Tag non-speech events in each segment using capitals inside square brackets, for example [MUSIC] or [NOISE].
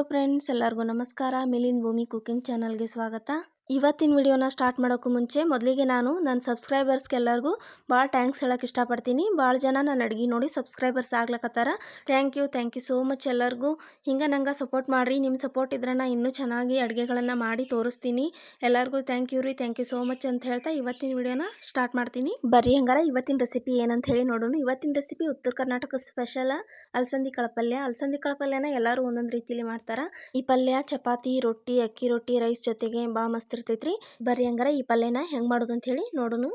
Hello friends ಎಲ್ಲರಿಗೂ ನಮಸ್ಕಾರ. ಮಿಲಿಂದ್ ಭೂಮಿ ಕುಕಿಂಗ್ ಚಾನಲ್ಗೆ ಸ್ವಾಗತ. ಇವತ್ತಿನ ವಿಡಿಯೋನ ಸ್ಟಾರ್ಟ್ ಮಾಡೋಕ್ಕೂ ಮುಂಚೆ ಮೊದಲಿಗೆ ನಾನು ನನ್ನ ಸಬ್ಸ್ಕ್ರೈಬರ್ಸ್ಗೆಲ್ಲರಿಗೂ ಭಾಳ ಥ್ಯಾಂಕ್ಸ್ ಹೇಳಕ್ಕೆ ಇಷ್ಟಪಡ್ತೀನಿ. ಭಾಳ ಜನ ನನ್ನ ಅಡುಗೆ ನೋಡಿ subscribers ಆಗ್ಲಕತ್ತಾರ. Thank you thank you so much ಎಲ್ಲರಿಗೂ. ಹಿಂಗೆ ನಂಗೆ ಸಪೋರ್ಟ್ ಮಾಡಿರಿ. ನಿಮ್ಮ ಸಪೋರ್ಟ್ ಇದ್ರೆ ನಾ ಇನ್ನೂ ಚೆನ್ನಾಗಿ ಅಡುಗೆಗಳನ್ನು ಮಾಡಿ ತೋರಿಸ್ತೀನಿ. ಎಲ್ಲರಿಗೂ ಥ್ಯಾಂಕ್ ಯು ರೀ, ಥ್ಯಾಂಕ್ ಯು ಸೋ ಮಚ್ ಅಂತ ಹೇಳ್ತಾ ಇವತ್ತಿನ ವಿಡಿಯೋನ ಸ್ಟಾರ್ಟ್ ಮಾಡ್ತೀನಿ. ಬರ್ರಿ ಹಂಗಾರ ಇವತ್ತಿನ ರೆಸಿಪಿ ಏನಂತ ಹೇಳಿ ನೋಡೋಣ. ಇವತ್ತಿನ ರೆಸಿಪಿ ಉತ್ತರ ಕರ್ನಾಟಕ ಸ್ಪೆಷಲ್ ಅಲಸಂದಿ ಕಾಳು ಅಲಸಂದಿ ಕಾಳು ಎಲ್ಲರೂ ಒಂದೊಂದು ರೀತಿಲಿ ಮಾಡ್ತಾರೆ. ಈ ಪಲ್ಯ ಚಪಾತಿ, ರೊಟ್ಟಿ, ಅಕ್ಕಿ ರೊಟ್ಟಿ, ರೈಸ್ ಜೊತೆಗೆ ಭಾಳ ಮಸ್ತ್ ಇರ್ತೈತ್ರಿ. ಬರ್ರಿ ಹಂಗಾರ ಈ ಪಲ್ಯನ ಹೆಂಗೆ ಮಾಡೋದು ಅಂತ ಹೇಳಿ ನೋಡೋಣ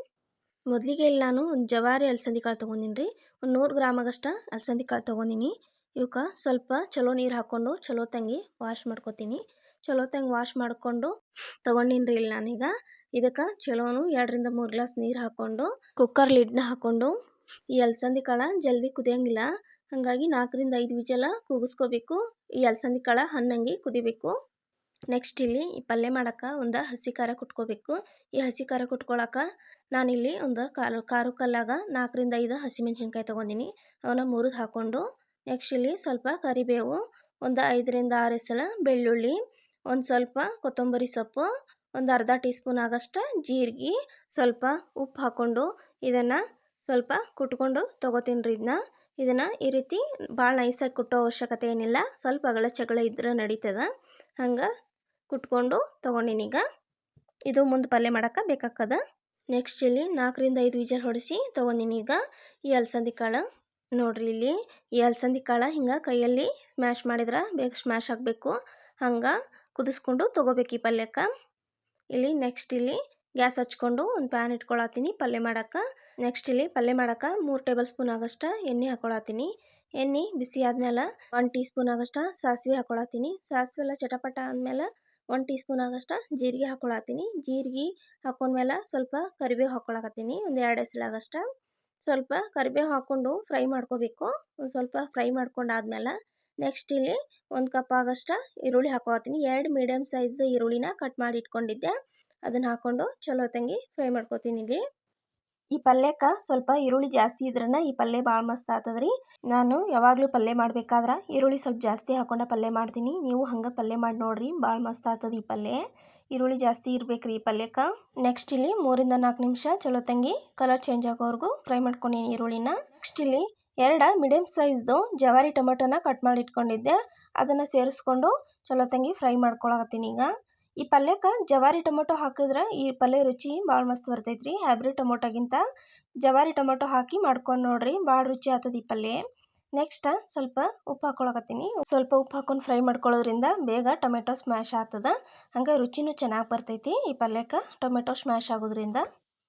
ಮೊದಲಿಗೆ ಇಲ್ಲಿ ನಾನು ಒಂದು ಜವಾರಿ ಅಲಸಂದಿ ಕಾಳು ತೊಗೊಂಡಿನಿ ರೀ ಒಂದು ನೂರು ಗ್ರಾಮಾಗಷ್ಟ ಅಲಸಂದಿ ಕಾಳು ತೊಗೊಂಡಿನಿ. ಇವಕ್ಕೆ ಸ್ವಲ್ಪ ಚಲೋ ನೀರು ಹಾಕ್ಕೊಂಡು ಚಲೋ ತಂಗಿ ವಾಶ್ ಮಾಡ್ಕೊತೀನಿ. ಚಲೋ ತಂಗಿ ವಾಶ್ ಮಾಡಿಕೊಂಡು ತೊಗೊಂಡಿನಿ ರೀ ಇಲ್ಲಿ ನಾನೀಗ. ಇದಕ್ಕೆ ಚಲೋನು ಎರಡರಿಂದ ಮೂರು ಗ್ಲಾಸ್ ನೀರು ಹಾಕ್ಕೊಂಡು ಕುಕ್ಕರ್ ಲಿಡ್ನ ಹಾಕ್ಕೊಂಡು ಈ ಅಲಸಂದಿ ಕಾಳು ಜಲ್ದಿ ಕುದಿಯೋಂಗಿಲ್ಲ. ಹಾಗಾಗಿ ನಾಲ್ಕರಿಂದ ಐದು ವಿಜಲ ಕೂಗಿಸ್ಕೋಬೇಕು. ಈ ಅಲಸಂದಿ ಕಾಳು ಹಣ್ಣಂಗೆ ಕುದಿಬೇಕು. ನೆಕ್ಸ್ಟ್ ಇಲ್ಲಿ ಈ ಪಲ್ಯ ಮಾಡೋಕೆ ಒಂದು ಹಸಿ ಖಾರ ಕುಟ್ಕೋಬೇಕು. ಈ ಹಸಿ ಖಾರ ಕುಟ್ಕೊಳಕ್ಕೆ ನಾನಿಲ್ಲಿ ಒಂದು ಕಾರು ಕಾರು ಕಲ್ಲಾಗ ನಾಲ್ಕರಿಂದ ಐದು ಹಸಿಮೆಣ್ಸಿನ್ಕಾಯಿ ತೊಗೊಂಡಿನಿ. ಅವನ್ನ ಮುರಿದು ಹಾಕ್ಕೊಂಡು ನೆಕ್ಸ್ಟ್ ಇಲ್ಲಿ ಸ್ವಲ್ಪ ಕರಿಬೇವು, ಒಂದು ಐದರಿಂದ ಆರು ಎಸಳ ಬೆಳ್ಳುಳ್ಳಿ, ಒಂದು ಸ್ವಲ್ಪ ಕೊತ್ತಂಬರಿ ಸೊಪ್ಪು, ಒಂದು ಅರ್ಧ ಟೀ ಸ್ಪೂನ್ ಆಗಷ್ಟು ಜೀರಿಗೆ, ಸ್ವಲ್ಪ ಉಪ್ಪು ಹಾಕ್ಕೊಂಡು ಇದನ್ನು ಸ್ವಲ್ಪ ಕುಟ್ಕೊಂಡು ತೊಗೋತೀನಿ ರೀ ಇದನ್ನ ಇದನ್ನು ಈ ರೀತಿ ಭಾಳ ನೈಸಾಗಿ ಕುಟ್ಟೋ ಅವಶ್ಯಕತೆ ಏನಿಲ್ಲ. ಸ್ವಲ್ಪ ಅಗಳ ಚಗಳ ಇದ್ರೆ ನಡೀತದ. ಹಂಗೆ ಕುಟ್ಕೊಂಡು ತೊಗೊಂಡಿನೀಗ ಇದು ಮುಂದೆ ಪಲ್ಯ ಮಾಡೋಕೆ ಬೇಕಾಗ್ತದ. ನೆಕ್ಸ್ಟ್ ಇಲ್ಲಿ ನಾಲ್ಕರಿಂದ ಐದು ವಿಜಲ್ ಹೊಡಿಸಿ ತೊಗೊಂಡಿನಿ ಈಗ. ಈ ಅಲಸಂದಿ ಕಾಳು ನೋಡ್ರಿ ಇಲ್ಲಿ. ಈ ಅಲಸಂದಿ ಕಾಳು ಹಿಂಗೆ ಕೈಯಲ್ಲಿ ಸ್ಮ್ಯಾಶ್ ಮಾಡಿದ್ರೆ ಬೇಗ ಸ್ಮ್ಯಾಶ್ ಆಗಬೇಕು. ಹಂಗೆ ಕುದಿಸ್ಕೊಂಡು ತೊಗೋಬೇಕು ಈ ಪಲ್ಯಕ್ಕೆ. ಇಲ್ಲಿ ನೆಕ್ಸ್ಟ್ ಇಲ್ಲಿ ಗ್ಯಾಸ್ ಹಚ್ಕೊಂಡು ಒಂದು ಪ್ಯಾನ್ ಇಟ್ಕೊಳತ್ತೀನಿ ಪಲ್ಯ ಮಾಡೋಕೆ ನೆಕ್ಸ್ಟ್ ಇಲ್ಲಿ ಪಲ್ಯ ಮಾಡೋಕೆ ಮೂರು ಟೇಬಲ್ ಸ್ಪೂನ್ ಆಗೋಷ್ಟು ಎಣ್ಣೆ ಹಾಕೊಳತ್ತೀನಿ ಎಣ್ಣೆ ಬಿಸಿ ಆದಮೇಲೆ ಒನ್ ಟೀ ಸ್ಪೂನ್ ಆಗೋಷ್ಟು ಸಾಸಿವೆ ಹಾಕೊಳತ್ತೀನಿ ಸಾಸಿವೆ ಎಲ್ಲ ಚಟಪಟ ಆದ್ಮೇಲೆ ಒನ್ ಟೀ ಸ್ಪೂನ್ ಆಗಷ್ಟು ಜೀರಿಗೆ ಹಾಕೊಳತ್ತೀನಿ ಜೀರಿಗೆ ಹಾಕೊಂಡ್ಮೇಲೆ ಸ್ವಲ್ಪ ಕರಿಬೇವು ಹಾಕೊಳಕತ್ತೀನಿ. ಒಂದು ಎರಡು ಎಸಳಾಗಷ್ಟು ಸ್ವಲ್ಪ ಕರಿಬೇವು ಹಾಕ್ಕೊಂಡು ಫ್ರೈ ಮಾಡ್ಕೋಬೇಕು. ಒಂದು ಸ್ವಲ್ಪ ಫ್ರೈ ಮಾಡ್ಕೊಂಡಾದ್ಮೇಲೆ ನೆಕ್ಸ್ಟ್ ಇಲ್ಲಿ ಒಂದು ಕಪ್ ಆಗಷ್ಟು ಈರುಳ್ಳಿ ಹಾಕೋತೀನಿ ಎರಡು ಮೀಡಿಯಮ್ ಸೈಜ್ದ ಈರುಳ್ಳಿನ ಕಟ್ ಮಾಡಿ ಇಟ್ಕೊಂಡಿದ್ದೆ. ಅದನ್ನು ಹಾಕ್ಕೊಂಡು ಚಲೋ ತಂಗಿ ಫ್ರೈ ಮಾಡ್ಕೋತೀನಿ ಇಲ್ಲಿ. ಈ ಪಲ್ಯಕ್ಕೆ ಸ್ವಲ್ಪ ಈರುಳ್ಳಿ ಜಾಸ್ತಿ ಇದ್ರನ ಈ ಪಲ್ಯ ಭಾಳ ಮಸ್ತ್ ಆತದ್ರಿ. ನಾನು ಯಾವಾಗಲೂ ಪಲ್ಯ ಮಾಡ್ಬೇಕಾದ್ರೆ ಈರುಳ್ಳಿ ಸ್ವಲ್ಪ ಜಾಸ್ತಿ ಹಾಕೊಂಡ ಪಲ್ಯ ಮಾಡ್ತೀನಿ. ನೀವು ಹಂಗೆ ಪಲ್ಯ ಮಾಡಿ ನೋಡ್ರಿ ಭಾಳ ಮಸ್ತ್ ಆತದ ಈ ಪಲ್ಯ. ಈರುಳ್ಳಿ ಜಾಸ್ತಿ ಇರ್ಬೇಕ್ರಿ ಈ ಪಲ್ಯಕ್ಕೆ. ನೆಕ್ಸ್ಟ್ ಇಲ್ಲಿ ಮೂರಿಂದ ನಾಲ್ಕು ನಿಮಿಷ ಚಲೋ ತಂಗಿ ಕಲರ್ ಚೇಂಜ್ ಆಗೋವರೆಗೂ ಫ್ರೈ ಮಾಡ್ಕೊಂಡಿನಿ ಈರುಳ್ಳಿನ. ನೆಕ್ಸ್ಟ್ ಇಲ್ಲಿ ಎರಡು ಮೀಡಿಯಮ್ ಸೈಜ್ದು ಜವಾರಿ ಟೊಮೆಟೊನ ಕಟ್ ಮಾಡಿ ಇಟ್ಕೊಂಡಿದ್ದೆ. ಅದನ್ನು ಸೇರಿಸ್ಕೊಂಡು ಚಲೋ ತಂಗಿ ಫ್ರೈ ಮಾಡ್ಕೊಳಕತ್ತೀನಿ ಈಗ. ಈ ಪಲ್ಯಕ್ಕೆ ಜವಾರಿ ಟೊಮೊಟೊ ಹಾಕಿದ್ರೆ ಈ ಪಲ್ಯ ರುಚಿ ಭಾಳ ಮಸ್ತ್ ಬರ್ತೈತ್ರಿ. ಹೈಬ್ರಿಡ್ ಟೊಮೊಟೊಗಿಂತ ಜವಾರಿ ಟೊಮೊಟೊ ಹಾಕಿ ಮಾಡ್ಕೊಂಡು ನೋಡ್ರಿ ಭಾಳ ರುಚಿ ಆಗ್ತದೆ ಈ ಪಲ್ಯ. ನೆಕ್ಸ್ಟ್ ಸ್ವಲ್ಪ ಉಪ್ಪು ಹಾಕೊಳಕತ್ತೀನಿ. ಸ್ವಲ್ಪ ಉಪ್ಪು ಹಾಕೊಂಡು ಫ್ರೈ ಮಾಡ್ಕೊಳ್ಳೋದ್ರಿಂದ ಬೇಗ ಟೊಮೆಟೊ ಸ್ಮ್ಯಾಶ್ ಆಗ್ತದೆ. ಹಂಗೆ ರುಚಿನೂ ಚೆನ್ನಾಗಿ ಬರ್ತೈತಿ ಈ ಪಲ್ಯಕ್ಕೆ ಟೊಮೆಟೊ ಸ್ಮ್ಯಾಶ್ ಆಗೋದ್ರಿಂದ.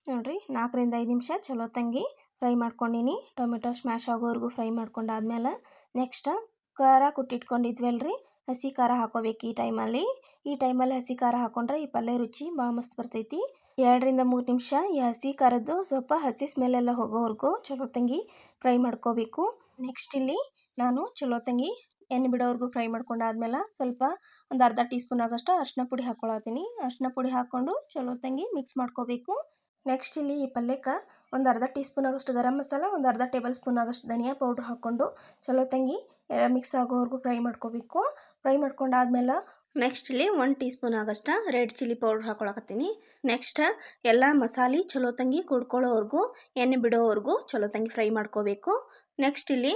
ನೋಡ್ರಿ ನಾಲ್ಕರಿಂದ ಐದು ನಿಮಿಷ ಚಲೋ ತಂಗಿ ಫ್ರೈ ಮಾಡ್ಕೊಂಡಿನಿ. ಟೊಮೆಟೊ ಸ್ಮ್ಯಾಶ್ ಆಗೋವರೆಗೂ ಫ್ರೈ ಮಾಡ್ಕೊಂಡಾದ್ಮೇಲೆ ನೆಕ್ಸ್ಟ್ ಖಾರ ಕುಟ್ಟಿಟ್ಕೊಂಡಿದ್ವಲ್ರಿ. ಹಸಿ ಖಾರ ಹಾಕೋಬೇಕು ಈ ಟೈಮಲ್ಲಿ. ಈ ಟೈಮಲ್ಲಿ ಹಸಿ ಖಾರ ಹಾಕೊಂಡ್ರೆ ಈ ಪಲ್ಯ ರುಚಿ ಭಾಳ ಮಸ್ತ್ ಬರ್ತೈತಿ. ಎರಡರಿಂದ ಮೂರು ನಿಮಿಷ ಈ ಹಸಿ ಖಾರದ್ದು ಸ್ವಲ್ಪ ಹಸಿ ಸ್ಮೆಲ್ಲೆಲ್ಲ ಹೋಗೋವರೆಗೂ ಚಲೋ ತಂಗಿ ಫ್ರೈ ಮಾಡ್ಕೋಬೇಕು. ನೆಕ್ಸ್ಟ್ ಇಲ್ಲಿ ನಾನು ಚಲೋ ತಂಗಿ ಎಣ್ಣೆ ಬಿಡೋವರೆಗೂ ಫ್ರೈ ಮಾಡ್ಕೊಂಡಾದ್ಮೇಲೆ ಸ್ವಲ್ಪ ಒಂದು ಅರ್ಧ ಟೀ ಸ್ಪೂನ್ ಆಗೋಷ್ಟು ಅರ್ಶಿನ ಪುಡಿ ಹಾಕ್ಕೊಳತ್ತೀನಿ ಅರ್ಶಿನ ಪುಡಿ ಹಾಕ್ಕೊಂಡು ಚಲೋ ತಂಗಿ ಮಿಕ್ಸ್ ಮಾಡ್ಕೋಬೇಕು. ನೆಕ್ಸ್ಟ್ ಇಲ್ಲಿ ಈ ಪಲ್ಯಕ್ಕೆ ಒಂದು ಅರ್ಧ ಟೀ ಸ್ಪೂನ್ ಆಗೋಷ್ಟು ಗರಂ ಮಸಾಲ, ಒಂದು ಅರ್ಧ ಟೇಬಲ್ ಸ್ಪೂನ್ ಆಗೋಷ್ಟು ಧನಿಯಾ ಪೌಡ್ರ್ ಹಾಕ್ಕೊಂಡು ಚಲೋ ತಂಗಿ ಮಿಕ್ಸ್ ಆಗೋವರೆಗೂ ಫ್ರೈ ಮಾಡ್ಕೋಬೇಕು. ಫ್ರೈ ಮಾಡ್ಕೊಂಡಾದ್ಮೇಲೆ ನೆಕ್ಸ್ಟ್ ಇಲ್ಲಿ ಒನ್ ಟೀ ಸ್ಪೂನ್ ಆಗಷ್ಟು ರೆಡ್ ಚಿಲ್ಲಿ ಪೌಡ್ರ್ ಹಾಕೊಳಕತ್ತೀನಿ. ನೆಕ್ಸ್ಟ್ ಎಲ್ಲ ಮಸಾಲೆ ಚಲೋ ತಂಗಿ ಕುಡ್ಕೊಳ್ಳೋವರೆಗೂ, ಎಣ್ಣೆ ಬಿಡೋವರೆಗೂ ಚಲೋ ತಂಗಿ ಫ್ರೈ ಮಾಡ್ಕೋಬೇಕು. ನೆಕ್ಸ್ಟ್ ಇಲ್ಲಿ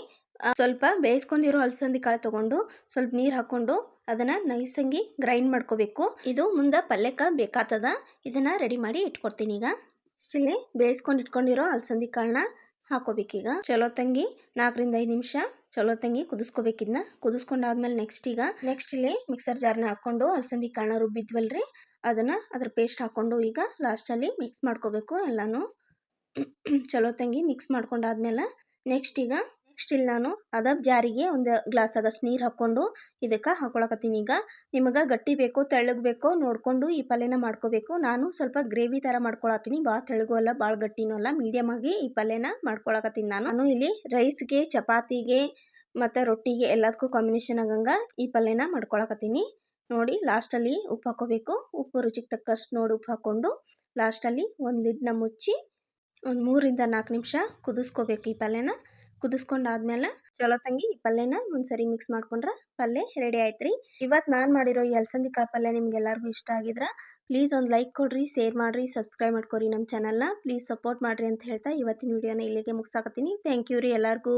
ಸ್ವಲ್ಪ ಬೇಯಿಸ್ಕೊಂಡಿರೋ ಅಲಸಂದಿ ಕಾಳು ತೊಗೊಂಡು ಸ್ವಲ್ಪ ನೀರು ಹಾಕ್ಕೊಂಡು ಅದನ್ನು ನೈಸಂಗಿ ಗ್ರೈಂಡ್ ಮಾಡ್ಕೋಬೇಕು. ಇದು ಮುಂದೆ ಪಲ್ಯಕ್ಕೆ ಬೇಕಾತದ. ಇದನ್ನು ರೆಡಿ ಮಾಡಿ ಇಟ್ಕೊಡ್ತೀನಿ ಈಗ. ಇಲ್ಲಿ ಬೇಯಿಸ್ಕೊಂಡು ಇಟ್ಕೊಂಡಿರೋ ಅಲಸಂದಿ ಕಾಳನ್ನ ಹಾಕೋಬೇಕೀಗ. ಚಲೋ ತಂಗಿ ನಾಲ್ಕರಿಂದ ಐದು ನಿಮಿಷ ಚಲೋ ತಂಗಿ ಕುದಿಸ್ಕೋಬೇಕಿದ್ನ. ಕುದಿಸ್ಕೊಂಡಾದ್ಮೇಲೆ ನೆಕ್ಸ್ಟ್ ಈಗ ನೆಕ್ಸ್ಟ್ ಇಲ್ಲಿ ಮಿಕ್ಸರ್ ಜಾರ್ನ ಹಾಕೊಂಡು ಅಲಸಂದಿ ಕಾಳನ್ನ ರುಬ್ಬಿದ್ವಲ್ರಿ ಅದನ್ನು ಅದ್ರ ಪೇಸ್ಟ್ ಹಾಕ್ಕೊಂಡು ಈಗ ಲಾಸ್ಟಲ್ಲಿ ಮಿಕ್ಸ್ ಮಾಡ್ಕೋಬೇಕು ಎಲ್ಲಾನು. [CLEARS THROAT] ಚಲೋ ತಂಗಿ ಮಿಕ್ಸ್ ಮಾಡ್ಕೊಂಡಾದ್ಮೇಲೆ ನೆಕ್ಸ್ಟ್ ಈಗ ಇಲ್ಲಿ ನಾನು ಅದಬ್ ಜಾರಿಗೆ ಒಂದು ಗ್ಲಾಸ್ ಆಗಷ್ಟು ನೀರು ಹಾಕ್ಕೊಂಡು ಇದಕ್ಕೆ ಹಾಕೊಳಕತ್ತೀನಿ. ಈಗ ನಿಮಗೆ ಗಟ್ಟಿ ಬೇಕೋ, ತೆಳ್ಳಗೆ ಬೇಕೋ ನೋಡಿಕೊಂಡು ಈ ಪಲ್ಯನ ಮಾಡ್ಕೋಬೇಕು. ನಾನು ಸ್ವಲ್ಪ ಗ್ರೇವಿ ಥರ ಮಾಡ್ಕೊಳತ್ತೀನಿ. ಭಾಳ ತೆಳಗೂ ಅಲ್ಲ ಭಾಳ ಗಟ್ಟಿನೂ ಅಲ್ಲ. ಮೀಡಿಯಮ್ ಆಗಿ ಈ ಪಲ್ಯನ ಮಾಡ್ಕೊಳಕತ್ತೀನಿ ನಾನು. ನಾನು ಇಲ್ಲಿ ರೈಸ್ಗೆ ಚಪಾತಿಗೆ ಮತ್ತು ರೊಟ್ಟಿಗೆ ಎಲ್ಲದಕ್ಕೂ ಕಾಂಬಿನೇಷನ್ ಆಗಂಗೆ ಈ ಪಲ್ಯನ ಮಾಡ್ಕೊಳಕತ್ತೀನಿ. ನೋಡಿ ಲಾಸ್ಟಲ್ಲಿ ಉಪ್ಪು ಹಾಕೋಬೇಕು. ಉಪ್ಪು ರುಚಿಗೆ ತಕ್ಕಷ್ಟು ನೋಡಿ ಉಪ್ಪು ಹಾಕ್ಕೊಂಡು ಲಾಸ್ಟಲ್ಲಿ ಒಂದು ಲಿಡ್ನ ಮುಚ್ಚಿ ಒಂದು ಮೂರಿಂದ ನಾಲ್ಕು ನಿಮಿಷ ಕುದಿಸ್ಕೋಬೇಕು ಈ ಪಲ್ಯನ. ಕುದಿಸ್ಕೊಂಡಾದ್ಮೇಲೆ ಚಲೋ ತಂಗಿ ಈ ಪಲ್ಯನ ಒಂದ್ಸರಿ ಮಿಕ್ಸ್ ಮಾಡ್ಕೊಂಡ್ರೆ ಪಲ್ಯ ರೆಡಿ ಆಯ್ತ್ರಿ. ಇವತ್ತು ನಾನು ಮಾಡಿರೋ ಈ ಅಲಸಂದಿ ಕಾಳು ಪಲ್ಯ ನಿಮ್ಗೆಲ್ಲರಿಗೂ ಇಷ್ಟ ಆಗಿದ್ರ ಪ್ಲೀಸ್ ಒಂದು ಲೈಕ್ ಕೊಡ್ರಿ ಶೇರ್ ಮಾಡಿರಿ ಸಬ್ಸ್ಕ್ರೈಬ್ ಮಾಡ್ಕೊರಿ ನಮ್ಮ ಚಾನಲ್ನ ಪ್ಲೀಸ್ ಸಪೋರ್ಟ್ ಮಾಡಿರಿ ಅಂತ ಹೇಳ್ತಾ ಇವತ್ತಿನ ವಿಡಿಯೋನ ಇಲ್ಲಿಗೆ ಮುಗಿಸಾಕತ್ತೀನಿ. ಥ್ಯಾಂಕ್ ಯು ರೀ ಎಲ್ಲರಿಗೂ.